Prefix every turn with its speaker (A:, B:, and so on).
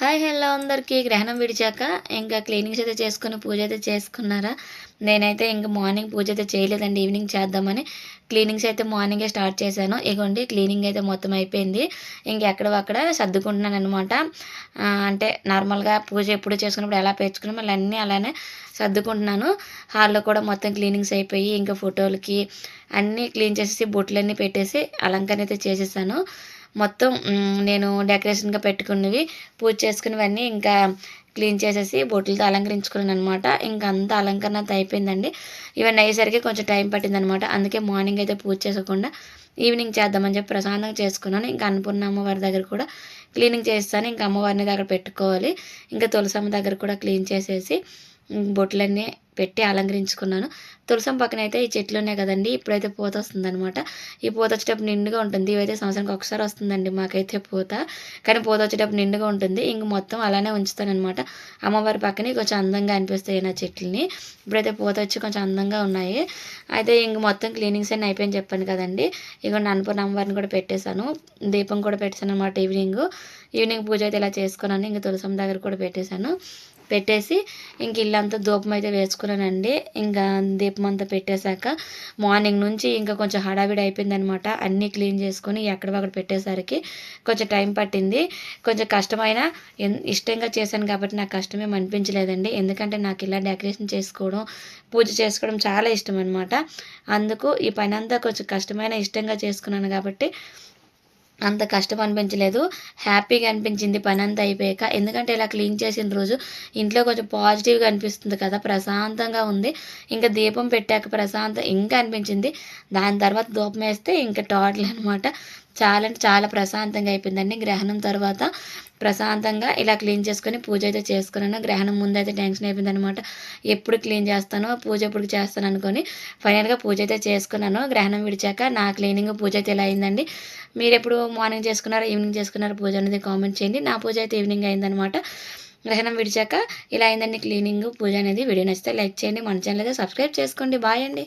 A: Hi hello అందరికీ. గ్రహణం విడిచాక ఇంకా క్లీనింగ్స్ అయితే చేసుకుని పూజ అయితే చేసుకున్నారా? నేనైతే ఇంకా మార్నింగ్ పూజ అయితే చేయలేదండి. ఈవినింగ్ చేద్దామని క్లీనింగ్స్ అయితే మార్నింగే స్టార్ట్ చేశాను. ఇగోండి క్లీనింగ్ అయితే మొత్తం అయిపోయింది. ఇంకెక్కడ అక్కడ సర్దుకుంటున్నాను అనమాట అంటే నార్మల్గా పూజ ఎప్పుడు చేసుకున్నప్పుడు ఎలా పేర్చుకుని మళ్ళీ అన్నీ అలానే సర్దుకుంటున్నాను. హాల్లో కూడా మొత్తం క్లీనింగ్స్ అయిపోయి ఇంకా ఫోటోలకి అన్నీ క్లీన్ చేసేసి బొట్లన్నీ పెట్టేసి అలంకరణ అయితే చేసేసాను. మొత్తం నేను డెకరేషన్గా పెట్టుకున్నవి పూజ చేసుకున్నవన్నీ ఇంకా క్లీన్ చేసేసి బొట్లతో అలంకరించుకున్నాను అనమాట ఇంకా అంత అలంకరణ అయిపోయిందండి. ఇవన్నీ అయ్యేసరికి కొంచెం టైం పట్టింది అనమాట అందుకే మార్నింగ్ అయితే పూజ చేసుకోకుండా ఈవినింగ్ చేద్దామని చెప్పి ప్రశాంతంగా చేసుకున్నాను. ఇంకా అన్నపూర్ణ అమ్మవారి దగ్గర కూడా క్లీనింగ్ చేస్తాను. ఇంకా అమ్మవారిని దగ్గర పెట్టుకోవాలి. ఇంకా తులసమ్మ దగ్గర కూడా క్లీన్ చేసేసి బొట్లన్నీ పెట్టి అలంకరించుకున్నాను. తులసం పక్కన అయితే ఈ చెట్లు ఉన్నాయి కదండి ఇప్పుడైతే పూత వస్తుంది అనమాట ఈ పూత వచ్చేటప్పుడు నిండుగా ఉంటుంది. ఇవైతే సంవత్సరానికి ఒకసారి వస్తుందండి మాకైతే పూత. కానీ పూత వచ్చేటప్పుడు నిండుగా ఉంటుంది. ఇంక మొత్తం అలానే ఉంచుతానమాట అమ్మవారి పక్కనే కొంచెం అందంగా అనిపిస్తాయి నా చెట్లని. ఇప్పుడైతే పూత వచ్చి కొంచెం అందంగా ఉన్నాయి. అయితే ఇంక మొత్తం క్లీనింగ్స్ అన్నీ అయిపోయింది చెప్పాను కదండి. ఇక అన్నపూర్ణ అమ్మవారిని కూడా పెట్టేశాను. దీపం కూడా పెట్టేశాను అనమాట ఈవినింగ్. ఈవినింగ్ పూజ అయితే ఇలా చేసుకున్నాను. ఇంక తులసం దగ్గర కూడా పెట్టేశాను. పెట్టేసి ఇంక ఇల్లంతా దూపం అయితే వేసుకున్నానండి. ఇంకా దీపం అంతా పెట్టేశాక మార్నింగ్ నుంచి ఇంకా కొంచెం హడావిడి అయిపోయిందనమాట. అన్నీ క్లీన్ చేసుకొని ఎక్కడవక్కడ పెట్టేసరికి కొంచెం టైం పట్టింది. కొంచెం కష్టమైన ఇష్టంగా చేశాను కాబట్టి నాకు కష్టమేం అనిపించలేదండి. ఎందుకంటే నాకు ఇలా డెకరేషన్ చేసుకోవడం పూజ చేసుకోవడం చాలా ఇష్టం అనమాట అందుకు ఈ పని అంతా కొంచెం కష్టమైన ఇష్టంగా చేసుకున్నాను కాబట్టి అంత కష్టం అనిపించలేదు. హ్యాపీగా అనిపించింది పని అంతా అయిపోయాక. ఎందుకంటే ఇలా క్లీన్ చేసిన రోజు ఇంట్లో కొంచెం పాజిటివ్గా అనిపిస్తుంది కదా ప్రశాంతంగా ఉంది. ఇంకా దీపం పెట్టాక ప్రశాంతం ఇంకా అనిపించింది. దాని తర్వాత దూపం వేస్తే ఇంకా టోటల్ అనమాట చాలా అంటే చాలా ప్రశాంతంగా అయిపోయిందండి. గ్రహణం తర్వాత ప్రశాంతంగా ఇలా క్లీన్ చేసుకొని పూజ అయితే చేసుకున్నాను. గ్రహణం ముందు అయితే టెన్షన్ అయిపోయింది అనమాట ఎప్పుడు క్లీన్ చేస్తానో పూజ ఎప్పుడు చేస్తాను అనుకొని ఫైనల్గా పూజ అయితే చేసుకున్నాను. గ్రహణం విడిచాక నా క్లీనింగ్ పూజ అయితే ఇలా అయిందండి. మీరు ఎప్పుడు మార్నింగ్ చేసుకున్నారో ఈవినింగ్ చేసుకున్నారో పూజ అనేది కామెంట్ చేయండి. నా పూజ అయితే ఈవినింగ్ అయిందనమాట గ్రహణం విడిచాక ఇలా అయిందండి క్లీనింగ్ పూజ అనేది. వీడియో నచ్చితే లైక్ చేయండి. మన ఛానల్ అయితే సబ్స్క్రైబ్ చేసుకోండి. బాయ్ అండి.